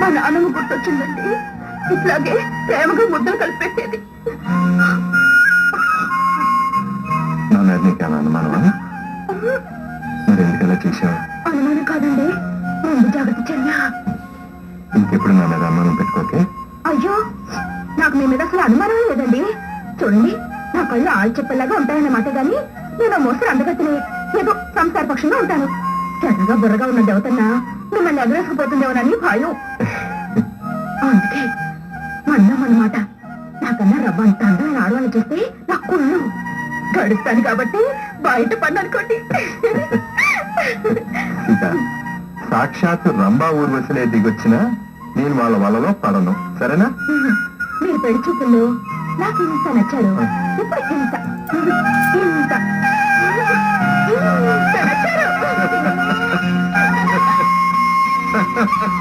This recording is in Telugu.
మా నాన్నమ్మ గుర్తొచ్చిందండి. ఇట్లాగే ప్రేమగా ముద్దలు కలిపెట్టేది నా మీద నీకేమైనా అనుమానమా? మరి ఎందుకు ఎలా చేశావు? అనుమానం కాదండి. ముందు జాగ్రత్త చర్య. ఇంకెప్పుడు నా మీద అనుమానం పెట్టుకోకే? అయ్యో నాకు మీ మీద అసలు అనుమానం లేదండి. చూడండి నా కళ్ళు ఆళ్ళు చెప్పేలాగా ఉంటాయన్నమాట గాని నేను మోసలు అందగతిని ఏదో సంసార పక్షంగా ఉంటాను. చెడ్డగా బుర్రగా ఉన్న దేవతన్న మిమ్మల్ని ఎగరేసుకుపోతుందేమోనని భయం. అందుకే మన్నం అన్నమాట నాకన్నా రవ్వ అంత అందమైన ఆడవాళ్ళు చూస్తే నా కుళ్ళు గడుస్తాను కాబట్టి బయట పని అనుకోండి సాక్షాత్ రంభా ఊర్వశలే దిగొచ్చినా నేను వాళ్ళ వలలో పడను. సరేనా? మీరు పెళ్ళి చూపుల్లో నాకు ఇంత నచ్చారు ఇప్పుడు ఇంత. Ha ha ha!